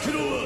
들어와.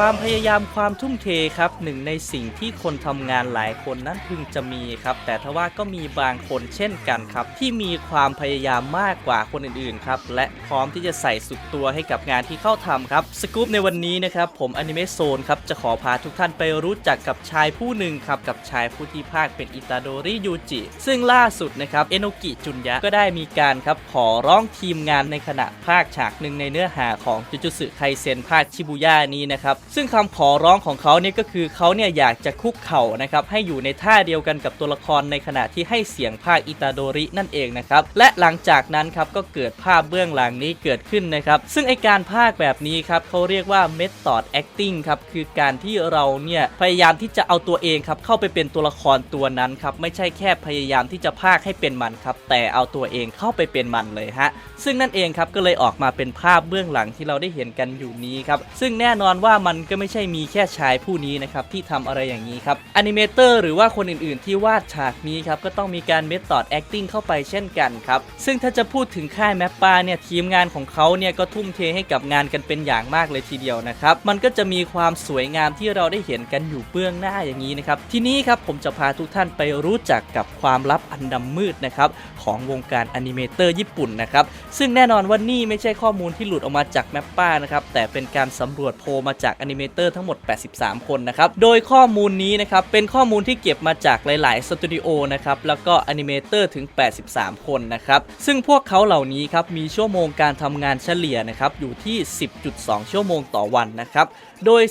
ความพยายามความทุ่มเทครับหนึ่งในสิ่งที่คนทำงานหลายคนนั้นพึงจะมีครับ แต่ทว่าก็มีบางคนเช่นกันครับ ที่มีความพยายามมากกว่าคนอื่นๆครับและพร้อมที่จะใส่สุดตัวให้กับงานที่เข้าทำครับสกู๊ปในวันนี้นะครับผมอนิเมะโซนครับจะขอพาทุกท่านไปรู้จักกับชายผู้หนึ่งครับกับชายผู้ที่ภาคเป็นอิตาโดริยูจิซึ่งล่าสุดนะครับเอโนกิจุนยะก็ได้มีการครับขอร้องทีมงานในขณะภาคฉากหนึ่งในเนื้อหาของจูจูสึไคเซนภาคชิบุย่านี้นะครับซึ่งคำขอร้องของเขาเนี่ยก็คือเขาเนี่ยอยากจะคุกเข่านะครับให้อยู่ในท่าเดียวกันกับตัวละครในขณะที่ให้เสียงภาคอิตาโดรินั่นเองนะครับและหลังจากนั้นครับก็เกิดภาพเบื้องหลังนี้เกิดขึ้นนะครับซึ่งไอการภาคแบบนี้ครับเขาเรียกว่า method acting ครับคือการที่เราเนี่ยพยายามที่จะเอาตัวเองครับเข้าไปเป็นตัวละครตัวนั้นครับไม่ใช่แค่พยายามที่จะภาคให้เป็นมันครับแต่เอาตัวเองเข้าไปเป็นมันเลยฮะซึ่งนั่นเองครับก็เลยออกมาเป็นภาพเบื้องหลังที่เราได้เห็นกันอยู่นี้ครับซึ่งแน่นอนว่ามันก็ไม่ใช่มีแค่ชายผู้นี้นะครับที่ทำอะไรอย่างนี้ครับอนิเมเตอร์หรือว่าคนอื่นๆ ที่วาดฉากนี้ครับก็ต้องมีการ method acting เข้าไปเช่นกันครับซึ่งถ้าจะพูดถึงค่ายแมปปาเนี่ยทีมงานของเขาเนี่ยก็ทุ่มเทให้กับงานกันเป็นอย่างมากเลยทีเดียวนะครับมันก็จะมีความสวยงามที่เราได้เห็นกันอยู่เบื้องหน้าอย่างนี้นะครับทีนี้ครับผมจะพาทุกท่านไปรู้จักกับความลับอันดำมืดนะครับของวงการอนิเมเตอร์ญี่ปุ่นนะครับซึ่งแน่นอนว่านี่ไม่ใช่ข้อมูลที่หลุดออกมาจากแมปป้านะครับแต่เป็นการสำรวจโพมาจากนิเมเตอร์ทั้งหมด 83 คนนะครับ โดยข้อมูลนี้นะครับ เป็นข้อมูลที่เก็บมาจากหลาย ๆ สตูดิโอนะครับ แล้วก็อนิเมเตอร์ถึง 83 คนนะครับ ซึ่งพวกเขาเหล่านี้ครับ มีชั่วโมงการทำงานเฉลี่ยนะครับ อยู่ที่ 10.2 ชั่วโมงต่อวันนะครับ โดย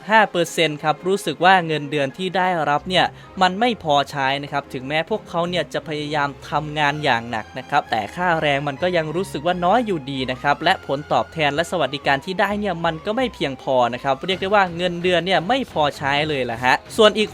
49.5%ครับ รู้สึกว่าเงินเดือนที่ได้รับเนี่ย มันไม่พอใช้นะครับ ถึงแม้พวกเขาเนี่ยจะพยายามทำงานอย่างหนักนะครับ แต่ค่าแรงมันก็ยังรู้สึกว่าน้อยอยู่ดีนะครับ และผลตอบแทนและสวัสดิการที่ได้เนี่ย มันก็ไม่เพียงพอนะครับเรียกได้ว่าเงินเดือนเนี่ยไม่พอใช้เลยละฮะส่วนอีก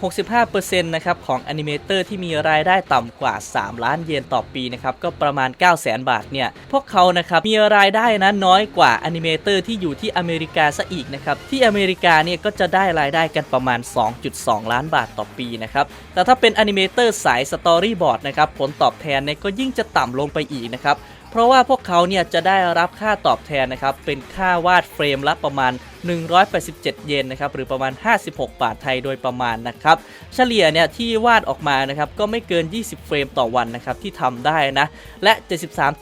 65%นะครับของอนิเมเตอร์ที่มีรายได้ต่ำกว่า 3 ล้านเยนต่อปีนะครับก็ประมาณ 9 0 0 0 0 0บาทเนี่ยพวกเขานะครับมีรายได้นะน้อยกว่าอนิเมเตอร์ที่อยู่ที่อเมริกาซะอีกนะครับที่อเมริกาเนี่ยก็จะได้รายได้กันประมาณ 2.2 ล้านบาทต่อปีนะครับแต่ถ้าเป็นอนิเมเตอร์สายสตอรี่บอร์ดนะครับผลตอบแทนเนี่ยก็ยิ่งจะต่ำลงไปอีกนะครับเพราะว่าพวกเขาเนี่ยจะได้รับค่าตอบแทนนะครับเป็นค่าวาดเฟรมละประมาณ 187 เยนนะครับหรือประมาณ 56 บาทไทยโดยประมาณนะครับเฉลี่ยเนี่ยที่วาดออกมานะครับก็ไม่เกิน 20 เฟรมต่อวันนะครับที่ทำได้นะและ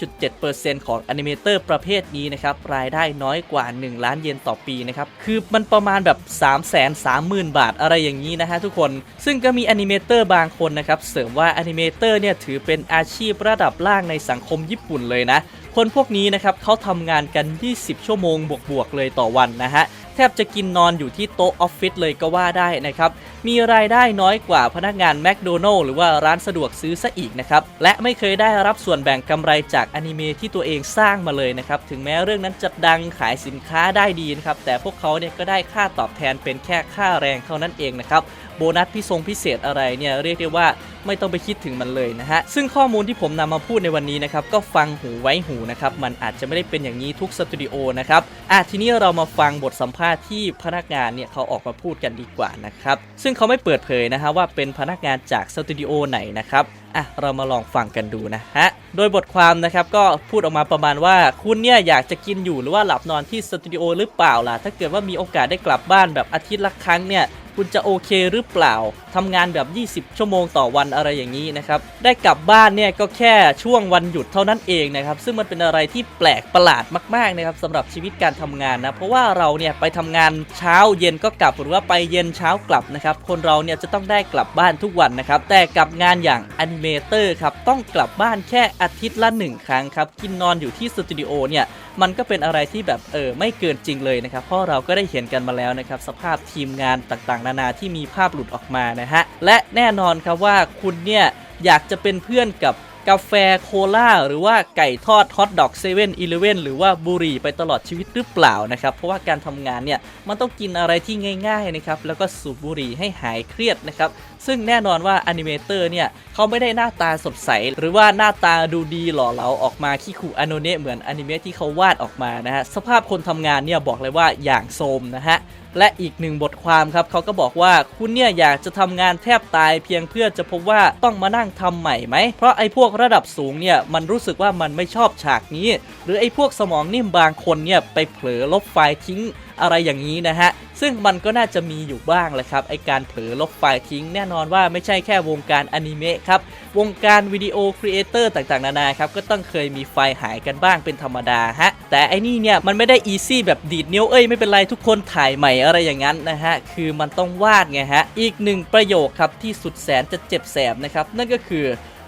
73.7%ของอนิเมเตอร์ประเภทนี้นะครับรายได้น้อยกว่า 1 ล้านเยนต่อปีนะครับคือมันประมาณแบบ 3 3 0 0 0 0 บาทอะไรอย่างนี้นะฮะทุกคนซึ่งก็มีอนิเมเตอร์บางคนนะครับเสริมว่าอนิเมเตอร์เนี่ยถือเป็นอาชีพระดับล่างในสังคมญี่ปุ่นเลยนะ คนพวกนี้นะครับเขาทำงานกัน 20 ชั่วโมงบวกๆเลยต่อวันนะฮะแทบจะกินนอนอยู่ที่โต๊ะออฟฟิศเลยก็ว่าได้นะครับ มีรายได้น้อยกว่าพนักงานแมคโดนัลล์หรือว่าร้านสะดวกซื้อซะอีกนะครับ และไม่เคยได้รับส่วนแบ่งกำไรจากอนิเมะที่ตัวเองสร้างมาเลยนะครับ ถึงแม้เรื่องนั้นจะดังขายสินค้าได้ดีนะครับ แต่พวกเขาเนี่ยก็ได้ค่าตอบแทนเป็นแค่ค่าแรงเท่านั้นเองนะครับ โบนัสพิทรงพิเศษอะไรเนี่ยเรียกได้ว่าไม่ต้องไปคิดถึงมันเลยนะฮะ ซึ่งข้อมูลที่ผมนำมาพูดในวันนี้นะครับก็ฟังหูไว้หูนะครับ มันอาจจะไม่ได้เป็นอย่างนี้ทุกสตูดิโอนะครับอะทีนี้เรามาฟังบทสัมภาษณ์ที่พนักงานเนี่ยเขาออกมาพูดกันดีกว่านะครับ ซึ่งเขาไม่เปิดเผยนะฮะว่าเป็นพนักงานจากสตูดิโอไหนนะครับอะเรามาลองฟังกันดูนะฮะ โดยบทความนะครับก็พูดออกมาประมาณว่าคุณเนี่ยอยากจะกินอยู่หรือว่าหลับนอนที่สตูดิโอหรือเปล่าล่ะ ถ้าเกิดว่ามีโอกาสได้กลับบ้านแบบอาทิตย์ละครั้งเนี่ย คุณจะโอเคหรือเปล่าทำงานแบบ 20 ชั่วโมงต่อวันอะไรอย่างนี้นะครับ ได้กลับบ้านเนี่ยก็แค่ช่วงวันหยุดเท่านั้นเองนะครับ ซึ่งมันเป็นอะไรที่แปลกประหลาดมากๆนะครับสำหรับชีวิตการทำงานนะ เพราะว่าเราเนี่ยไปทำงานเช้าเย็นก็กลับหรือว่าไปเย็นเช้ากลับนะครับ คนเราเนี่ยจะต้องได้กลับบ้านทุกวันนะครับ แต่กับงานอย่างอนิเมเตอร์ครับ ต้องกลับบ้านแค่อาทิตย์ละหนึ่งครั้งครับ กินนอนอยู่ที่สตูดิโอเนี่ยมันก็เป็นอะไรที่แบบเออไม่เกินจริงเลยนะครับเพราะเราก็ได้เห็นกันมาแล้วนะครับสภาพทีมงานต่างๆ นานาที่มีภาพหลุดออกมานะฮะและแน่นอนครับว่าคุณเนี่ยอยากจะเป็นเพื่อนกับ กาแฟโคลาหรือว่าไก่ทอดฮอทดอกเซเว่นอีเลเว่นหรือว่าบุหรี่ไปตลอดชีวิตหรือเปล่านะครับ เพราะว่าการทำงานเนี่ยมันต้องกินอะไรที่ง่ายๆนะครับแล้วก็สูบบุหรี่ให้หายเครียดนะครับซึ่งแน่นอนว่าอนิเมเตอร์เนี่ยเขาไม่ได้หน้าตาสดใส หรือว่าหน้าตาดูดีหล่อเหลาออกมาขี้ขู่อโนเนะเหมือนอนิเมะที่เขาวาดออกมานะฮะสภาพคนทำงานเนี่ยบอกเลยว่าอย่างโทรมนะฮะ และอีกหนึ่งบทความครับเขาก็บอกว่าคุณเนี่ยอยากจะทำงานแทบตายเพียงเพื่อจะพบว่าต้องมานั่งทำใหม่ไหม เพราะไอ้พวกระดับสูงเนี่ยมันรู้สึกว่ามันไม่ชอบฉากนี้ หรือไอ้พวกสมองนิ่มบางคนเนี่ยไปเผลอลบไฟล์ทิ้ง อะไรอย่างนี้นะฮะ ซึ่งมันก็น่าจะมีอยู่บ้างแหละครับไอการเผลอลบไฟล์ทิ้งแน่นอนว่าไม่ใช่แค่วงการอนิเมะครับ วงการวิดีโอครีเอเตอร์ต่างๆ นานาครับ ก็ต้องเคยมีไฟล์หายกันบ้างเป็นธรรมดาฮะ แต่ไอนี่เนี่ย มันไม่ได้อีซี่แบบดีดนิ้วเอ้ยไม่เป็นไรทุกคนถ่ายใหม่อะไรอย่างนั้นนะฮะ คือมันต้องวาดไงฮะ อีกหนึ่งประโยคครับที่สุดแสนจะเจ็บแสบนะครับนั่นก็คือ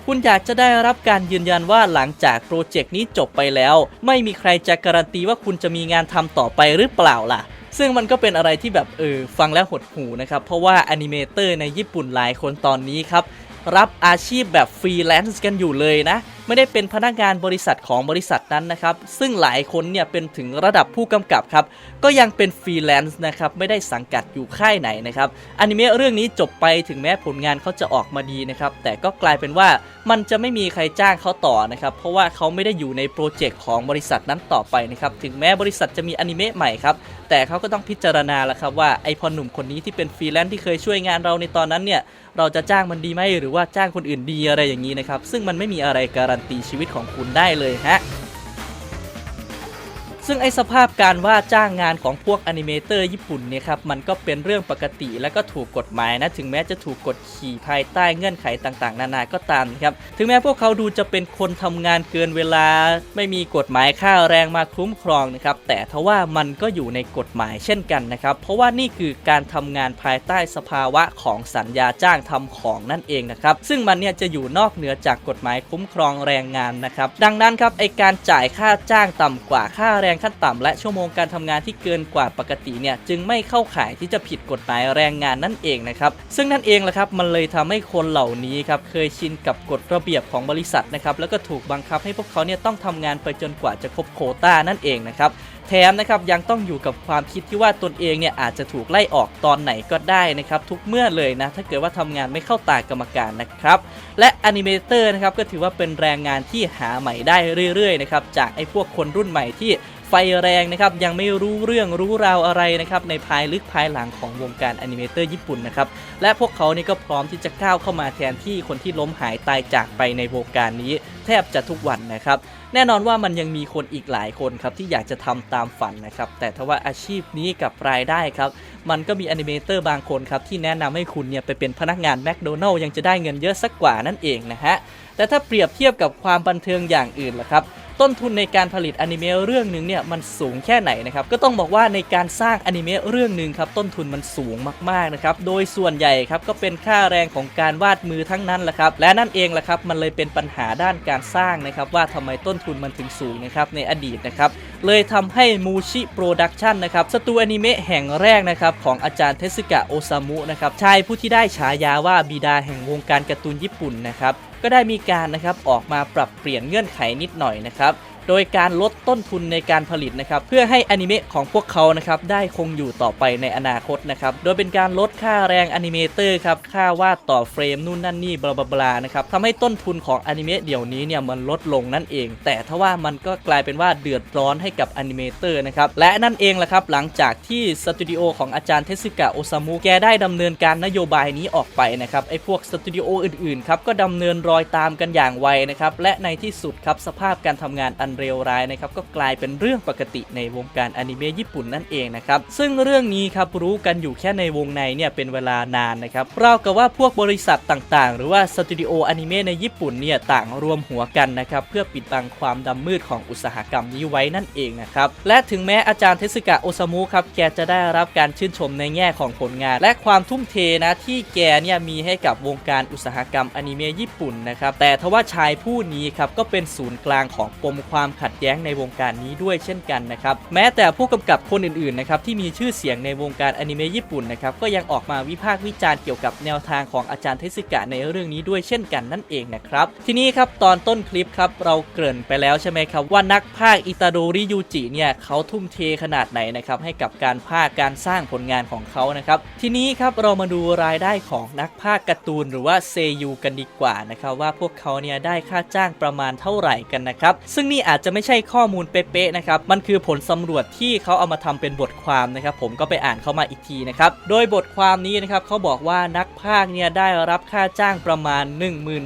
คุณอยากจะได้รับการยืนยันว่าหลังจากโปรเจกต์นี้จบไปแล้ว ไม่มีใครจะการันตีว่าคุณจะมีงานทำต่อไปหรือเปล่าล่ะ ซึ่งมันก็เป็นอะไรที่แบบเออฟังแล้วหดหูนะครับ เพราะว่าอนิเมเตอร์ในญี่ปุ่นหลายคนตอนนี้ครับ รับอาชีพแบบฟรีแลนซ์กันอยู่เลยนะ ไม่ได้เป็นพนักงานบริษัทของบริษัทนั้นนะครับ ซึ่งหลายคนเนี่ยเป็นถึงระดับผู้กำกับครับ ก็ยังเป็นฟรีแลนซ์นะครับ ไม่ได้สังกัดอยู่ค่ายไหนนะครับอนิเมะเรื่องนี้จบไปถึงแม้ผลงานเขาจะออกมาดีนะครับ แต่ก็กลายเป็นว่ามันจะไม่มีใครจ้างเขาต่อนะครับ เพราะว่าเขาไม่ได้อยู่ในโปรเจกต์ของบริษัทนั้นต่อไปนะครับ ถึงแม้บริษัทจะมีอนิเมะใหม่ครับ แต่เขาก็ต้องพิจารณาแล้วครับว่าไอพอหนุ่มคนนี้ที่เป็นฟรีแลนซ์ที่เคยช่วยงานเราในตอนนั้นเนี่ย เราจะจ้างมันดีไหมหรือว่าจ้างคนอื่นดีอะไรอย่างนี้นะครับ ซึ่งมันไม่มีอะไรการันตีชีวิตของคุณได้เลยฮะ ซึ่งไอสภาพการว่าจ้างงานของพวกอนิเมเตอร์ญี่ปุ่นเนี่ยครับมันก็เป็นเรื่องปกติและก็ถูกกฎหมายนะถึงแม้จะถูกกดขี่ภายใต้เงื่อนไขต่างๆ นานาก็ตามครับถึงแม้พวกเขาดูจะเป็นคนทำงานเกินเวลา ไม่มีกฎหมายค่าแรงมาคุ้มครองนะครับแต่ทว่ามันก็อยู่ในกฎหมายเช่นกันนะครับเพราะว่านี่คือการทำงานภายใต้สภาวะของสัญญาจ้างทำของนั่นเองนะครับซึ่งมันเนี่ยจะอยู่นอกเหนือจากกฎหมายคุ้มครองแรงงานนะครับดังนั้นครับไอการจ่ายค่าจ้างต่ำกว่าค่าแรงขั้นต่ำและชั่วโมงการทำงานที่เกินกว่าปกติเนี่ยจึงไม่เข้าข่ายที่จะผิดกฎหมายแรงงานนั่นเองนะครับซึ่งนั่นเองแหละครับมันเลยทำให้คนเหล่านี้ครับเคยชินกับกฎระเบียบของบริษัทนะครับแล้วก็ถูกบังคับให้พวกเขาเนี่ยต้องทำงานไปจนกว่าจะครบโคต้านั่นเองนะครับ แถมนะครับยังต้องอยู่กับความคิดที่ว่าตนเองเนี่ยอาจจะถูกไล่ออกตอนไหนก็ได้นะครับทุกเมื่อเลยนะถ้าเกิดว่าทำงานไม่เข้าตากรรมการนะครับและอนิเมเตอร์นะครับก็ถือว่าเป็นแรงงานที่หาใหม่ได้เรื่อยๆนะครับจากไอ้พวกคนรุ่นใหม่ที่ไฟแรงนะครับยังไม่รู้เรื่องรู้ราวอะไรนะครับในภายลึกภายหลังของวงการอนิเมเตอร์ญี่ปุ่นนะครับและพวกเขานี่ก็พร้อมที่จะก้าวเข้ามาแทนที่คนที่ล้มหายตายจากไปในวงการนี้ แทบจะทุกวันนะครับ แน่นอนว่ามันยังมีคนอีกหลายคนครับที่อยากจะทำตามฝันนะครับแต่ถ้าว่าอาชีพนี้กับรายได้ครับมันก็มีอนิเมเตอร์บางคนครับที่แนะนำให้คุณเนี่ยไปเป็นพนักงานแมคโดนัลล์ยังจะได้เงินเยอะสักกว่านั่นเองนะฮะแต่ถ้าเปรียบเทียบกับความบันเทิงอย่างอื่นล่ะครับต้นทุนในการผลิตอนิเมะเรื่องหนึ่งเนี่ยมันสูงแค่ไหนนะครับก็ต้องบอกว่าในการสร้างอนิเมะเรื่องหนึ่งครับต้นทุนมันสูงมากๆนะครับโดยส่วนใหญ่ครับก็เป็นค่าแรงของการวาดมือทั้งนั้นแหละครับและนั่นเองแหละครับมันเลยเป็นปัญหาด้านการสร้างนะครับว่าทำไมต้นทุนมันถึงสูงนะครับในอดีตนะครับเลยทำให้มูชิโปรดักชันนะครับสตูอนิเมะแห่งแรกนะครับของอาจารย์เทสึกะโอซามุนะครับชายผู้ที่ได้ฉายาว่าบิดาแห่งวงการการ์ตูนญี่ปุ่นนะครับก็ได้มีการนะครับออกมาปรับเปลี่ยนเงื่อนไขนิดหน่อยนะครับ โดยการลดต้นทุนในการผลิตนะครับเพื่อให้อนิเมะของพวกเขานะครับได้คงอยู่ต่อไปในอนาคตนะครับโดยเป็นการลดค่าแรงอนิเมเตอร์ครับค่าวาดต่อเฟรมนู่นนั่นนี่บลาบลานะครับทำให้ต้นทุนของอนิเมะเดี๋ยวนี้เนี่ยมันลดลงนั่นเอง แต่ทว่ามันก็กลายเป็นว่าเดือดร้อนให้กับอนิเมเตอร์นะครับและนั่นเองแหละครับหลังจากที่สตูดิโอของอาจารย์เทสึกะโอซามุแกได้ดำเนินการนโยบายนี้ออกไปนะครับไอ้พวกสตูดิโออื่นๆครับก็ดำเนินรอยตามกันอย่างไวนะครับและในที่สุดครับสภาพการทำงานอันเลวร้ายนะครับก็กลายเป็นเรื่องปกติในวงการอนิเมะญี่ปุ่นนั่นเองนะครับซึ่งเรื่องนี้ครับรู้กันอยู่แค่ในวงในเนี่ยเป็นเวลานานนะครับเรากับว่าพวกบริษัทต่างๆ หรือว่าสตูดิโออนิเมะในญี่ปุ่นเนี่ยต่างรวมหัวกันนะครับเพื่อปิดบังความดำมืดของอุตสาหกรรมนี้ไว้นั่นเองนะครับและถึงแม้อาจารย์เทสึกะโอซามุครับแกจะได้รับการชื่นชมในแง่ของผลงาน และความทุ่มเทนะที่แกเนี่ยมีให้กับวงการอุตสาหกรรมอนิเมะญี่ปุ่นนะครับแต่ทว่าชายผู้นี้ครับก็เป็นศูนย์กลางของปมความความขัดแย้งในวงการนี้ด้วยเช่นกันนะครับแม้แต่ผู้กำกับคนอื่นๆนะครับที่มีชื่อเสียงในวงการอนิเมะญี่ปุ่นนะครับก็ยังออกมาวิพากษ์วิจารณ์เกี่ยวกับแนวทางของอาจารย์เทสึกะในเรื่องนี้ด้วยเช่นกันนั่นเองนะครับทีนี้ครับตอนต้นคลิปครับเราเกริ่นไปแล้วใช่ไหมครับว่านักพากย์อิตาโดริยูจิเนี่ยเขาทุ่มเทขนาดไหนนะครับให้กับการพากย์การสร้างผลงานของเขานะครับทีนี้ครับเรามาดูรายได้ของนักพากย์การ์ตูนหรือว่าเซยูกันดีกว่านะครับว่าพวกเขาเนี่ยได้ค่าจ้างประมาณเท่าไหร่กันนะครับซึ่งนี่อาจจะไม่ใช่ข้อมูลเป๊ะๆนะครับมันคือผลสำรวจที่เขาเอามาทำเป็นบทความนะครับผมก็ไปอ่านเข้ามาอีกทีนะครับโดยบทความนี้นะครับเขาบอกว่านักพากเนี่ยได้รับค่าจ้างประมาณ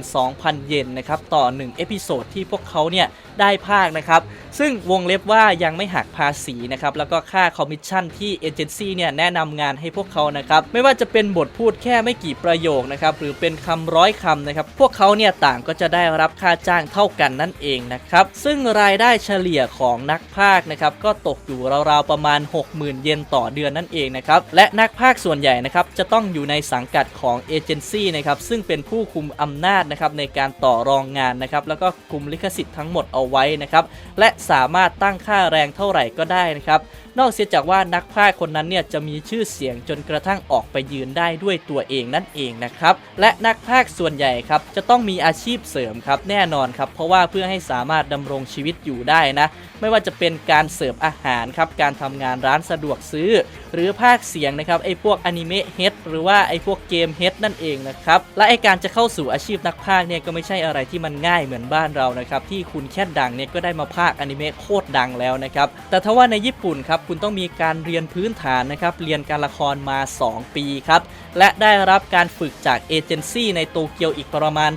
12,000 เยนนะครับต่อ 1 เอพิโซดที่พวกเขาเนี่ยได้พากนะครับซึ่งวงเล็บว่ายังไม่หักภาษีนะครับแล้วก็ค่าคอมมิชชั่นที่เอเจนซี่เนี่ยแนะนำงานให้พวกเขานะครับไม่ว่าจะเป็นบทพูดแค่ไม่กี่ประโยคนะครับหรือเป็นคำร้อยคำนะครับพวกเขาเนี่ยต่างก็จะได้รับค่าจ้างเท่ากันนั่นเองนะครับซึ่งรายได้เฉลี่ยของนักพากนะครับก็ตกอยู่ราวๆประมาณ 60,000 เยนต่อเดือนนั่นเองนะครับและนักพากส่วนใหญ่นะครับจะต้องอยู่ในสังกัดของเอเจนซี่นะครับซึ่งเป็นผู้คุมอำนาจนะครับในการต่อรองงานนะครับแล้วก็คุมลิขสิทธิ์ทั้งหมดเอาไว้นะครับและสามารถตั้งค่าแรงเท่าไหร่ก็ได้นะครับนอกเสียจากว่านักพากย์คนนั้นเนี่ยจะมีชื่อเสียงจนกระทั่งออกไปยืนได้ด้วยตัวเองนั่นเองนะครับ และนักพากย์ส่วนใหญ่ครับจะต้องมีอาชีพเสริมครับแน่นอนครับ เพราะว่าเพื่อให้สามารถดำรงชีวิตอยู่ได้นะ ไม่ว่าจะเป็นการเสิร์ฟอาหารครับการทำงานร้านสะดวกซื้อ หรือภาคเสียงนะครับไอ้พวกอนิเมะเฮดหรือว่าไอ้พวกเกมเฮดนั่นเองนะครับและไอ้การจะเข้าสู่อาชีพนักพากย์เนี่ยก็ไม่ใช่อะไรที่มันง่ายเหมือนบ้านเรานะครับที่คุณแค่ดังเนี่ยก็ได้มาพากอนิเมะโคตรดังแล้วนะครับแต่ถ้าว่าในญี่ปุ่นครับคุณต้องมีการเรียนพื้นฐานนะครับ เรียนการละครมา 2 ปีครับ และได้รับการฝึกจากเอเจนซี่ในโตเกียวอีกประมาณ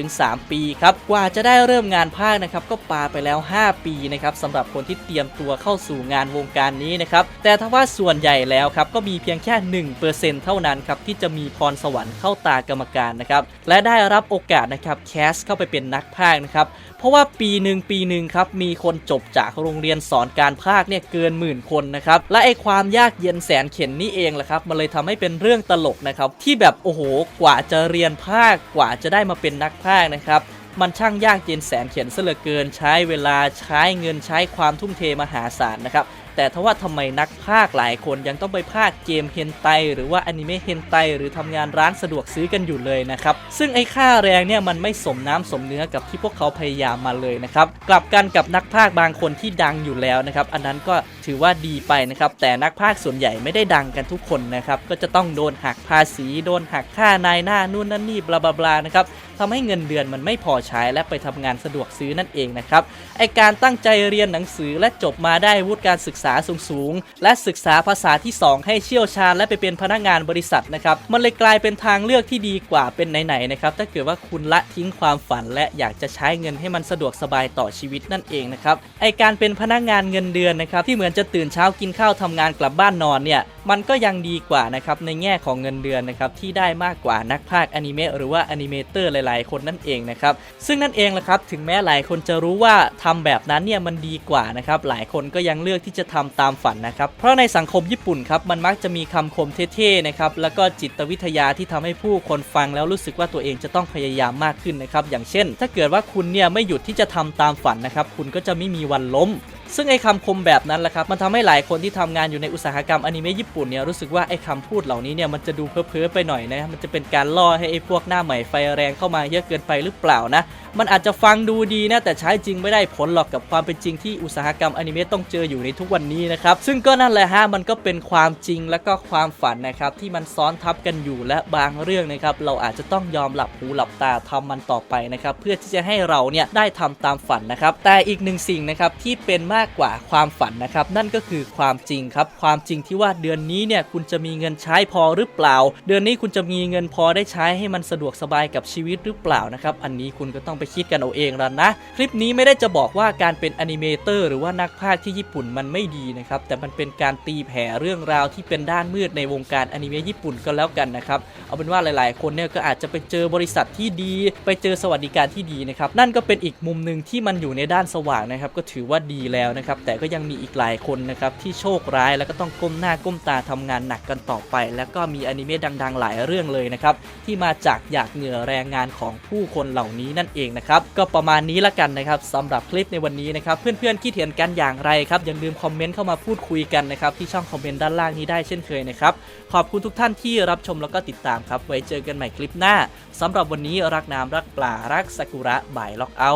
2-3 ปีครับ กว่าจะได้เริ่มงานพากย์นะครับ ก็ปาไปแล้ว 5 ปีนะครับสำหรับคนที่เตรียมตัวเข้าสู่งานวงการนี้นะครับ แต่ถ้าว่าส่วนใหญ่แล้วครับ ก็มีเพียงแค่ 1%เท่านั้นครับ ที่จะมีพรสวรรค์เข้าตากรรมการนะครับ และได้รับโอกาสนะครับแคสเข้าไปเป็นนักพากย์นะครับ เพราะว่าปีหนึ่งปีหนึ่งครับมีคนจบจากโรงเรียนสอนการพากเนี่ยเกินหมื่นคนนะครับและไอความยากเย็นแสนเข็นนี่เองแหละครับมันเลยทำให้เป็นเรื่องตลกนะครับที่แบบโอ้โหกว่าจะเรียนพากกว่าจะได้มาเป็นนักพากนะครับมันช่างยากเย็นแสนเข็นเหลือเกิน ใช้เวลาใช้เงินใช้ความทุ่มเทมหาศาลนะครับ แต่ทว่าทำไมนักพากย์หลายคนยังต้องไปพากย์เกมเฮนไตหรือว่าอนิเมะเฮนไตหรือทำงานร้านสะดวกซื้อกันอยู่เลยนะครับ ซึ่งไอ้ค่าแรงเนี่ยมันไม่สมน้ำสมเนื้อกับที่พวกเขาพยายามมาเลยนะครับ กลับกันกับนักพากย์บางคนที่ดังอยู่แล้วนะครับ อันนั้นก็ถือว่าดีไปนะครับ แต่นักพากย์ส่วนใหญ่ไม่ได้ดังกันทุกคนนะครับ ก็จะต้องโดนหักภาษี โดนหักค่านายหน้านู่นนั่นนี่บลาบลานะครับทำให้เงินเดือนมันไม่พอใช้และไปทำงานสะดวกซื้อนั่นเองนะครับไอการตั้งใจเรียนหนังสือและจบมาได้วุฒิการศึกษาสูงๆ และศึกษาภาษาที่ 2 ให้เชี่ยวชาญและไปเป็นพนักงานบริษัทนะครับ มันเลยกลายเป็นทางเลือกที่ดีกว่าเป็นไหนๆนะครับ ถ้าเกิดว่าคุณละทิ้งความฝัน และอยากจะใช้เงินให้มันสะดวกสบายต่อชีวิตนั่นเองนะครับ ไอการเป็นพนักงานเงินเดือนนะครับที่เหมือนจะตื่นเช้ากินข้าวทำงานกลับบ้านนอนเนี่ย มันก็ยังดีกว่านะครับในแง่ของเงินเดือนนะครับที่ได้มากกว่านักพากย์อนิเมะหรือว่าอนิเมเตอร์หลายๆ คนนั่นเองนะครับ ซึ่งนั่นเองแหละครับ ถึงแม้หลายคนจะรู้ว่าทำแบบนั้นเนี่ยมันดีกว่านะครับ หลายคนก็ยังเลือกที่จะทำตามฝันนะครับ เพราะในสังคมญี่ปุ่นครับมันมักจะมีคำคมเท่ๆนะครับแล้วก็จิตวิทยาที่ทำให้ผู้คนฟังแล้วรู้สึกว่าตัวเองจะต้องพยายามมากขึ้นนะครับอย่างเช่น ถ้าเกิดว่าคุณเนี่ยไม่หยุดที่จะทำตามฝันนะครับคุณก็จะไม่มีวันล้ม ซึ่งไอ้คำคมแบบนั้นแหละครับมันทำให้หลายคนที่ทำงานอยู่ในอุตสาหกรรมอนิเมะญี่ปุ่นเนี่ยรู้สึกว่าไอ้คำพูดเหล่านี้เนี่ยมันจะดูเพ้อๆไปหน่อยนะมันจะเป็นการล่อให้ไอ้พวกหน้าใหม่ไฟแรงเข้ามาเยอะเกินไปหรือเปล่านะมันอาจจะฟังดูดีนะแต่ใช้จริงไม่ได้ผลหรอกกับความเป็นจริงที่อุตสาหกรรมอนิเมะต้องเจออยู่ในทุกวันนี้นะครับซึ่งก็นั่นแหละฮะมันก็เป็นความจริงและก็ความฝันนะครับที่มันซ้อนทับกันอยู่และบางเรื่องนะครับเราอาจจะต้องยอมหลับหูหลับตาทำมันต่อไปนะครับเพื่อที่จะให้เราเนี่ยได้ทำตามฝันนะครับแต่อีกหนึ่งสิ่งนะครับที่เป็นมาากกว่าความฝันนะครับ นั่นก็คือความจริงครับ ความจริงที่ว่าเดือนนี้เนี่ยคุณจะมีเงินใช้พอหรือเปล่า เดือนนี้คุณจะมีเงินพอได้ใช้ให้มันสะดวกสบายกับชีวิตหรือเปล่านะครับ อันนี้คุณก็ต้องไปคิดกันเอาเองแล้วนะ คลิปนี้ไม่ได้จะบอกว่าการเป็นอนิเมเตอร์หรือว่านักพากย์ที่ญี่ปุ่นมันไม่ดีนะครับ แต่มันเป็นการตีแผ่เรื่องราวที่เป็นด้านมืดในวงการอนิเมะญี่ปุ่นก็แล้วกันนะครับ เอาเป็นว่าหลาย ๆ คนเนี่ยก็อาจจะไปเจอบริษัทที่ดี ไปเจอสวัสดิการที่ดีนะครับ นั่นก็เป็นอีกมุมหนึ่งที่มันอยู่ในด้านสว่างนะครับ ก็ถือว่าดีแล้วแล้วนะครับ แต่ก็ยังมีอีกหลายคนนะครับที่โชคร้ายแล้วก็ต้องก้มหน้าก้มตาทำงานหนักกันต่อไป แล้วก็มีอนิเมะดัง ๆ หลายเรื่องเลยนะครับที่มาจากหยาดเหงื่อแรงงานของผู้คนเหล่านี้นั่นเองนะครับก็ประมาณนี้ละกันนะครับสำหรับคลิปในวันนี้นะครับเพื่อนๆคิดเห็นกันอย่างไรครับอย่าลืมคอมเมนต์เข้ามาพูดคุยกันนะครับที่ช่องคอมเมนต์ด้านล่างนี้ได้เช่นเคยนะครับขอบคุณทุกท่านที่รับชมแล้วก็ติดตามครับไว้เจอกันใหม่คลิปหน้าสำหรับวันนี้รักน้ำรักปลารักซากุระบ่ายล็อกเอา